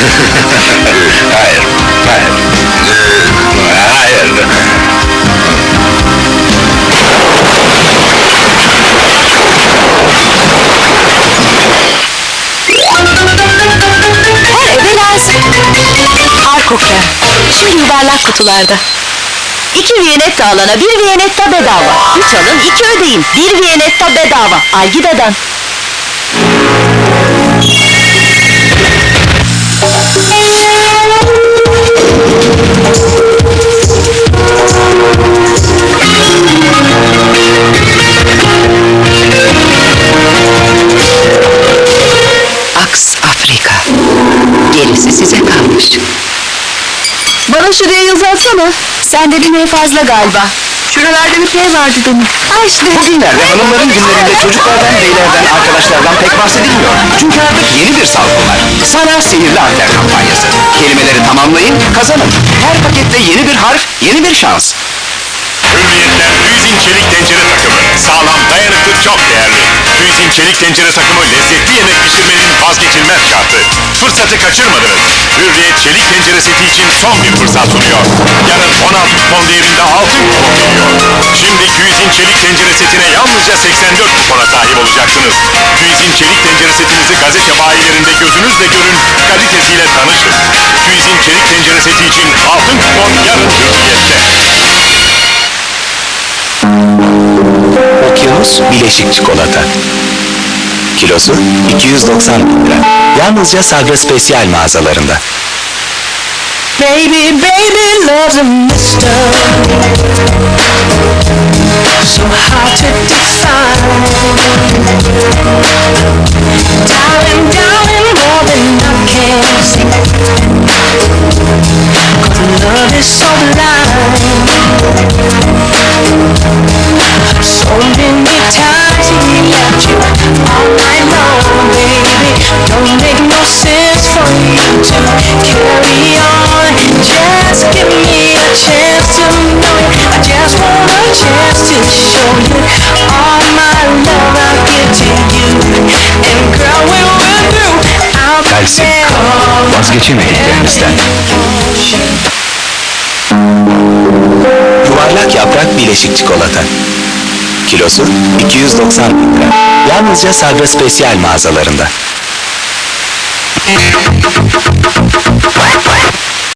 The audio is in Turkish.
hayır, hayır. hayır. Her eve lazım. Arkoka. Şimdi yuvarlak kutularda. İki Viyanetta alana bir Viyanetta bedava. Üç alın iki ödeyin. Bir Viyanetta bedava. Algida'dan. Gerisi size kalmış. Bana şuraya yazı atsana. Sende bir ne fazla galiba. Şuralarda bir P vardı demin. Ay işte. Bugünlerde hanımların günlerinde çocuklardan, beylerden, arkadaşlardan pek bahsedilmiyor. Çünkü artık yeni bir salgın var. Sana sihirli harfler kampanyası. Kelimeleri tamamlayın, kazanın. Her pakette yeni bir harf, yeni bir şans. Hürriyetler Hüzin Çelik Tencere takımı. Sağlam, dayanıklı, çok değerli. Hüzin Çelik Tencere takımı lezzetli yemek vazgeçilmez şartı. Fırsatı kaçırmadınız. Hürriyet Çelik Tencere seti için son bir fırsat sunuyor. Yarın 16 kupon değerinde altın kupon geliyor. Şimdi Hüzin Çelik Tencere setine yalnızca 84 kupona sahip olacaksınız. Hüzin Çelik Tencere setinizi gazete bayilerinde gözünüzle görün, kalitesiyle tanışın. Hüzin Çelik Tencere seti için altın kupon yarın Hürriyet'te. Okyanus Bileşik Çikolata. Kilosu 290 bin lira. Yalnızca Sagra Spesyal mağazalarında. Baby, baby loves there Vazgeçemediklerinizden. Yuvarlak yaprak bileşik çikolata. Kilosu 290 bin lira. Yalnızca Sagra Spesyal mağazalarında.